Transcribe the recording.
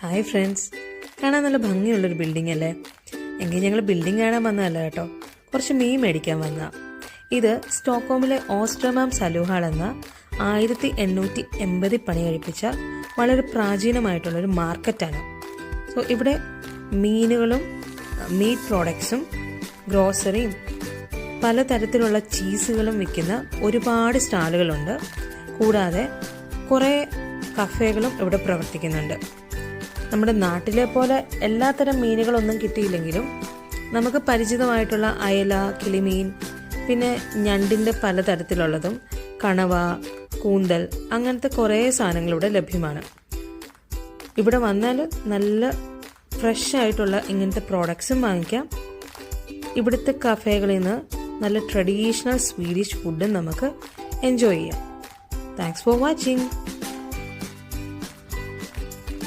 Hi friends കാണാൻ നല്ല ഭംഗിയുള്ളൊരു ബിൽഡിംഗ് അല്ലേ? എങ്കിൽ ഞങ്ങൾ ബിൽഡിംഗ് കാണാൻ വന്നതല്ല കേട്ടോ. കുറച്ച് മീൻ മേടിക്കാൻ വന്ന. ഇത് സ്റ്റോക്കോമിലെ ഓസ്ട്രമാം സലൂഹാൾ എന്ന ആയിരത്തി എണ്ണൂറ്റി എൺപതിൽ പണി കഴിപ്പിച്ച വളരെ പ്രാചീനമായിട്ടുള്ളൊരു മാർക്കറ്റാണ് സോ ഇവിടെ മീനുകളും മീറ്റ് പ്രോഡക്ട്സും ഗ്രോസറിയും പലതരത്തിലുള്ള ചീസുകളും വിൽക്കുന്ന ഒരുപാട് സ്റ്റാളുകളുണ്ട്. കൂടാതെ കുറേ കഫേകളും ഇവിടെ പ്രവർത്തിക്കുന്നുണ്ട്. നമ്മുടെ നാട്ടിലെ പോലെ എല്ലാത്തരം മീനുകളൊന്നും കിട്ടിയില്ലെങ്കിലും നമുക്ക് പരിചിതമായിട്ടുള്ള അയല കിളിമീൻ പിന്നെ ഞണ്ടിന്റെ പലതരത്തിലുള്ളതും കണവ കൂന്തൽ അങ്ങനത്തെ കുറേ സാധനങ്ങൾ ഇവിടെ ലഭ്യമാണ്. ഇവിടെ വന്നാൽ നല്ല ഫ്രഷ് ആയിട്ടുള്ള ഇങ്ങനത്തെ പ്രോഡക്ട്സും വാങ്ങിക്കാം. ഇവിടുത്തെ കഫേകളിൽ നിന്ന് നല്ല ട്രഡീഷണൽ സ്വീഡിഷ് ഫുഡും നമുക്ക് എൻജോയ് ചെയ്യാം. Thanks for watching